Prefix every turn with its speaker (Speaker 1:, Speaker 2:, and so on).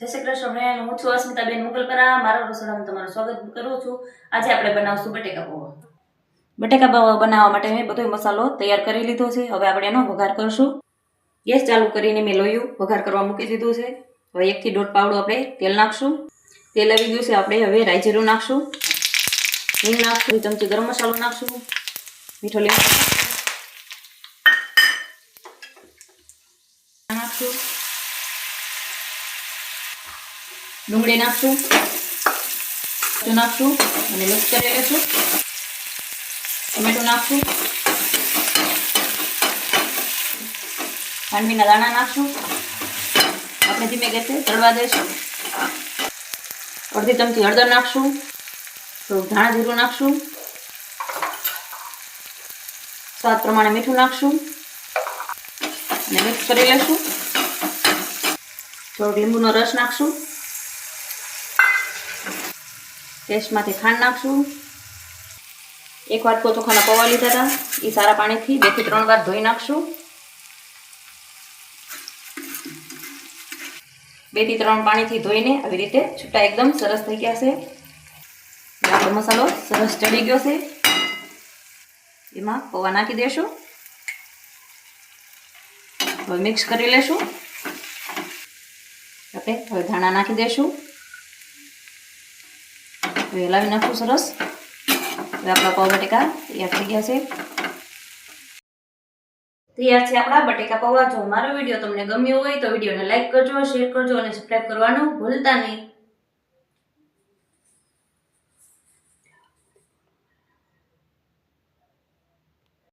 Speaker 1: જય શ્રી કૃષ્ણ ફ્રેન્ડ, હું છું અસ્મિતાબેન મુગલપરા. મારા રસોડામાં તમારું સ્વાગત કરું છું. આજે આપણે બનાવશું બટેકા પૌવા. બટેકા પૌવા બનાવવા માટે મેં બધો મસાલો તૈયાર કરી લીધો છે. હવે આપણે એનો વઘાર કરશું. ગેસ ચાલુ કરીને મેં લોયું, વઘાર કરવા મૂકી દીધું છે. હવે એકથી દોઢ પાવડો આપણે તેલ નાખશું. તેલ આવી ગયું છે, આપણે હવે રાઈ જીરું નાખશું. હિંગ નાખશું ચમચી ગરમ મસાલો નાખશું. મીઠો લીમડો નાખશું. ડુંગળી નાખશું મરચું નાખશું અને મિક્સ કરી લઈશું. ટમેટું નાખશું. ખાંડવીના દાણા નાખશું. આપણે ધીમે ગેસે તળવા દઈશું. અડધી ચમચી હળદર નાખશું. થોડુંક ધાણા જીરું નાખશું. સ્વાદ પ્રમાણે મીઠું નાખશું. અને મિક્સ કરી લઈશું. થોડોક લીંબુનો રસ નાખશું. ટેસ્ટમાંથી ખાંડ નાખશું. એક વાટકો ચોખાના પૌવા લીધા હતા. એ સારા પાણીથી બેથી ત્રણ વાર ધોઈ નાખશું. બેથી ત્રણ પાણીથી ધોઈને આવી રીતે છૂટા એકદમ સરસ થઈ ગયા છે. આપણો મસાલો સરસ ચડી ગયો છે. એમાં પૌવા નાખી દેશું. હવે મિક્સ કરી લેશું. આપણે હવે ધાણા નાખી દેશું. હવે હલાવી નાખું સરસ હવે આપણા પાવ બટેકા તૈયાર થઈ ગયા છે તૈયાર છે આપણા બટેકા પૌવા જો, મારો વીડિયો તમને ગમ્યો હોય તો વિડીયોને લાઈક કરજો શેર કરજો અને સબસ્ક્રાઈબ કરવાનું ભૂલતા નહીં.